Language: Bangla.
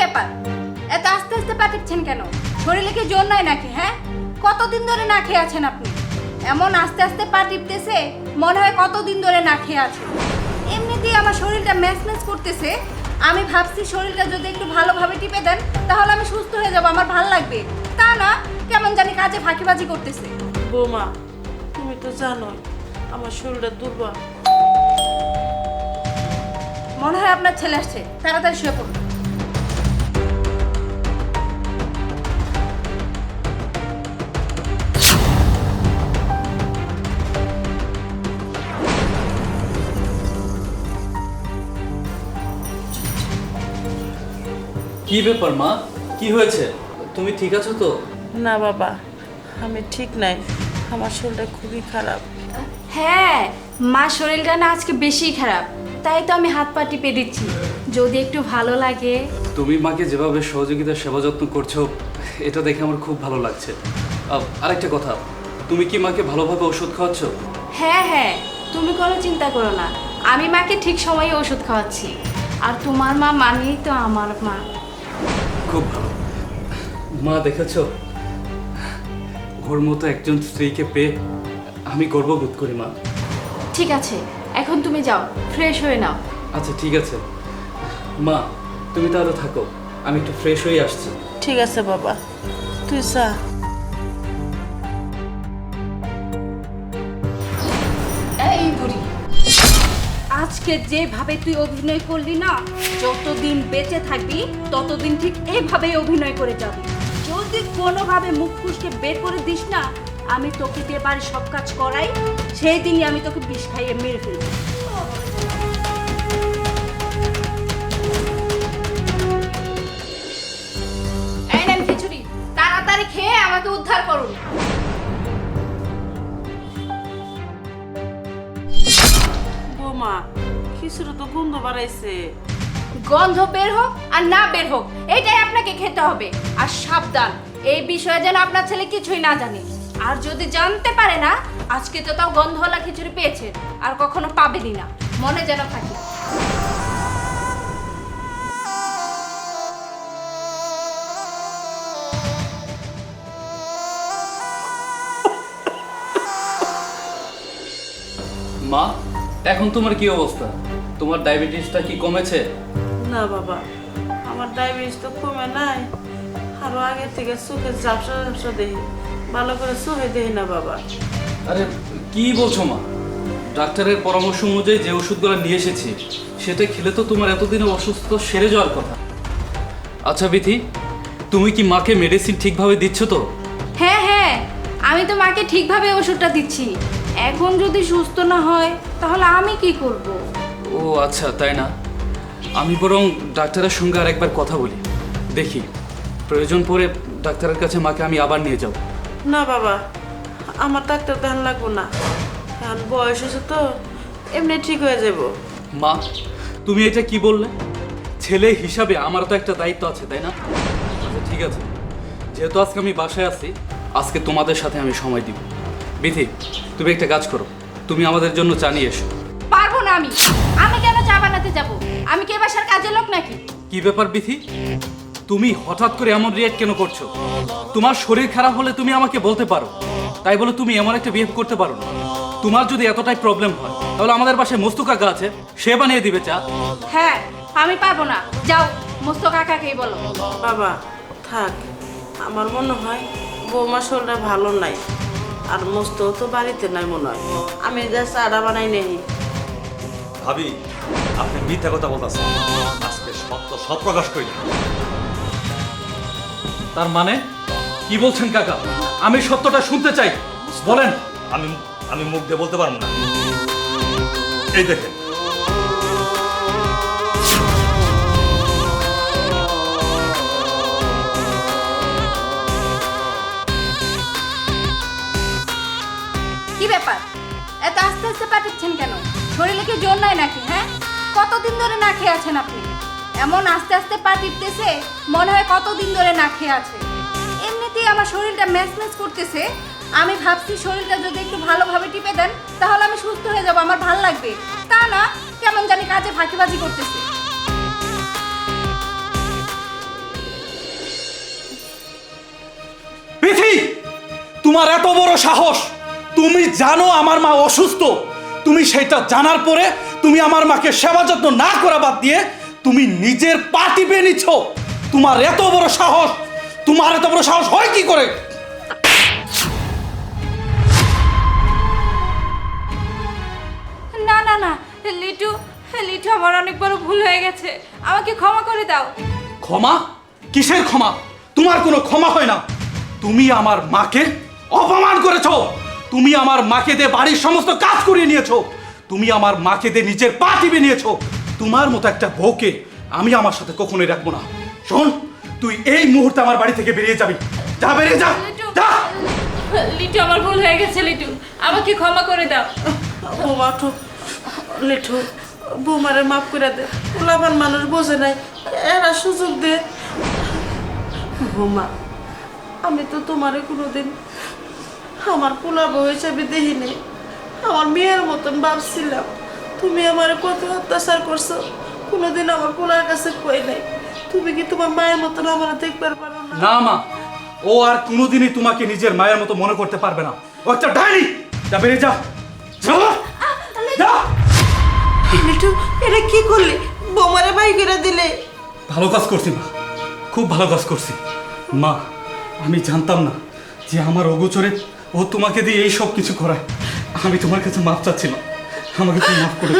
ব্যাপার? এত আস্তে আস্তে পা টিপছেন কেন? শরীরে কি জোর নাই নাকি হ্যাঁ? কতদিন ধরে না খেয়ে আছেন আপনি? এমন আস্তে আস্তে পা টিপতেছে মনে হয় কতদিন ধরে না খেয়ে আছে। এমনিতেই আমার শরীরটা ম্যাচ ম্যাচ করতেছে। আমি ভাবছি শরীরটা যদি একটু ভালোভাবে টিপে দেন তাহলে আমি সুস্থ হয়ে যাব আমার ভালো লাগবে। তা না কেমন জানি কাজে ফাঁকিবাজি করতেছে। বৌমা তুমি তো জানো আমার শরীরটা দুর্বল। মনে হয় আপনার ছেলে আসছে তাড়াতাড়ি শুয়ে পড়ুন। কি ব্যাপার মা? কি হয়েছে? তুমি ঠিক আছো তো? না বাবা আমি ঠিক নাই। আমার শরীরটা খুবই খারাপ। হ্যাঁ মা শরীরটা না আজকে বেশি খারাপ। তাই তো আমি হাত পা টিপে দিচ্ছি। যদি একটু ভালো লাগে। তুমি মাকে যেভাবে সহযোগিতা সেবা যত্ন করছ এটা দেখে আমার খুব ভালো লাগছে। আহ, আরেকটা কথা তুমি কি মাকে ভালোভাবে ওষুধ খাওয়াচ্ছ? হ্যাঁ হ্যাঁ তুমি কোনো চিন্তা করো না। আমি মাকে ঠিক সময়ে ওষুধ খাওয়াচ্ছি। আর তোমার মা মানেই তো আমার মা। খুব ভালো। মা দেখেছ? ওর মতো একজন স্ত্রীকে পেয়ে আমি গর্ববোধ করি মা। ঠিক আছে এখন তুমি যাও ফ্রেশ হয়ে নাও। আচ্ছা ঠিক আছে। মা তুমি তাহলে থাকো আমি একটু ফ্রেশ হয়ে আসছি। ঠিক আছে বাবা। তুই যা। আজকে যেভাবে তুই অভিনয় করলি না যতদিন বেঁচে থাকবি ততদিন ঠিক এইভাবেই অভিনয় করে যাবি। যদি কোনোভাবে মুখ ফুসকে বের করে দিস না আমি তোকে দিয়ে বাড়ির সব কাজ করাই সেই দিনই আমি তোকে বিষ খাইয়ে মেরে ফেলব। খিচুড়ি তাড়াতাড়ি খেয়ে আমাকে উদ্ধার করুন। বৌমা খিচুড়ি তো গন্ধ বাড়াইছে? গন্ধ বের হোক আর না বের হোক এইটাই আপনাকে খেতে হবে। আর সাবধান এই বিষয়ে যেন আপনার ছেলে কিছুই না জানে। আর যদি জানতে পারে না আজকে তো তাও গন্ধওয়ালা খিচুড়ি পেয়েছে আর কখনো পাবেনই না। মনে যেন থাকে। মা এখন তোমার কি অবস্থা? তোমার ডায়াবেটিসটা কি কমেছে? না বাবা আমার ডায়াবেটিস তো কমে নাই। আরও আগে থেকে চোখে ঝাপসা ঝাপসা দেখি। ভালো করে চোখে দেখি না বাবা। আরে কি বলছো মা? ডাক্তারের পরামর্শ অনুযায়ী যে ওষুধগুলো নিয়ে এসেছি সেটা খেলে তো তোমার এতদিনে অসুস্থ সেরে যাওয়ার কথা। আচ্ছা বিথি তুমি কি মাকে মেডিসিন ঠিকভাবে দিচ্ছ তো? হ্যাঁ হ্যাঁ আমি তো মাকে ঠিকভাবে ওষুধটা দিচ্ছি। এখন যদি সুস্থ না হয় তাহলে আমি কি করব? ও আচ্ছা তাই না? আমি বরং ডাক্তারের সঙ্গে আর একবার কথা বলি। দেখি প্রয়োজন পড়ে ডাক্তারের কাছে মাকে আমি আবার নিয়ে যাব। না বাবা আমার ডাক্তার দেখান লাগবো না। এখন বয়স হয়েছে তো এমনি ঠিক হয়ে যাব। মা তুমি এটা কি বললে? ছেলে হিসাবে আমারও তো একটা দায়িত্ব আছে তাই না? আচ্ছা ঠিক আছে। যেহেতু আজকে আমি বাসায় আছি আজকে তোমাদের সাথে আমি সময় দিব। বিথি তুমি একটা কাজ করো। তুমি আমাদের জন্য চা নিয়ে এসো। পারব না আমি। আমি কেন চা বানাতে যাব? আমি কে বাসার কাজের লোক নাকি? কি ব্যাপার বিথি তুমি হঠাৎ করে এমন রিয়েক্ট কেন করছ? তোমার শরীর খারাপ হলে তুমি আমাকে বলতে পারো। তাই বলে তুমি এমন একটা বিহেভ করতে পারো না। তোমার যদি এতটাই প্রবলেম হয় তাহলে আমাদের বাসায় মস্তু কাকা আছে সে বানিয়ে দিবে চা। হ্যাঁ আমি পারব না। যাও মস্ত কাকাকেই বলো। বাবা থাক। আমার মনে হয় বৌমা শরীরটা ভালো নাই। আর মস্ত তো বাড়িতে নাই মনে হয়। আমি যা চাটা বানাই নেই। ভাবি আপনি মিথ্যা কথা বলতেছেন। আজকে সত্য সব প্রকাশ করি তার মানে? কি বলছেন কাকা? আমি সত্যটা শুনতে চাই। বলেন। আমি আমি মুখ দিয়ে বলতে পারব না। এই দেখেন কি ব্যাপার? এত আস্তে আস্তে পাঠাচ্ছেন কেন? শরীরে কি জোর নাই নাকি হ্যাঁ? কতদিন ধরে না খেয়ে আছেন আপনি? এমন আস্তে আস্তে পা মনে হয় কতদিন ধরে না খেয়ে আছে। এমনিতেই আমার শরীরটা ম্যাচ ম্যাচ করতেছে। আমি ভাবছি শরীরটা যদি একটু ভালোভাবে টিপে দেন, তাহলে আমি সুস্থ হয়ে যাব, আমার ভালো লাগবে। তা না, কেমন জানি কাজে ফাঁকিবাজি করতেছে। তোমার এত বড় সাহস! তুমি জানো আমার মা অসুস্থ। তুমি সেটা জানার পরে তুমি আমার মাকে সেবা যত্ন না করা বাদ দিয়ে তুমি নিজের পা টিপে নিচ্ছ। তোমার এত বড় সাহস তোমার এত বড় সাহস হয় কি করে? না না না লিটু লিটু আমার অনেক বড় ভুল হয়ে গেছে। আমাকে ক্ষমা করে দাও। ক্ষমা? কিসের ক্ষমা? তোমার কোনো ক্ষমা হয় না। তুমি আমার মাকে অপমান করেছ। তুমি আমার মাকে দিয়ে বাড়ির সমস্ত কাজ করিয়ে নিয়েছো। তুমি আমার মাকে দিয়ে নিজের পা টিপে নিয়েছো। তোমার মতো একটা বউকে আমি আমার সাথে কখনোই রাখব না। শোন তুই এই মুহূর্তে আমার বাড়ি থেকে বেরিয়ে যাবি। যা বেরিয়ে যা। লিটু যা। লিটু আমার ভুল হয়ে গেছে লিটু। আমাকে ক্ষমা করে দাও। বৌমা ঠো লিঠু বৌমারে মাফ করে দে। পোলাবার মানুষ বোঝে নাই। এরা সুযোগ দে। বৌমা আমি তো তোমারে কোনোদিন আমার পোলা বউ হিসাবে দেখিনি। আমার মেয়ের মতন ভাবছিলাম তুমি আমার কত অত্যাচার করছ? কোনোদিন আমার পোলার কাছে কই নাই। তুমি কি তোমার মায়ের মতন আমার দেখবার পারো না? না মা ও আর কোনোদিনই তোমাকে নিজের মায়ের মতো মনে করতে পারবে না। ও একটা ডাইনি! যা বেরিয়ে যা। যা লিঠু এটা কি করলি? বৌমারে বাই করে দিলে। ভালো কাজ করছি মা খুব ভালো কাজ করছি। মা আমি জানতাম না যে আমার অগোচরে ও তোমাকে দিয়ে এই সব কিছু করায় আমি তোমার কাছে মাপ চাচ্ছিলাম আমাকে তুমি মাফ করে।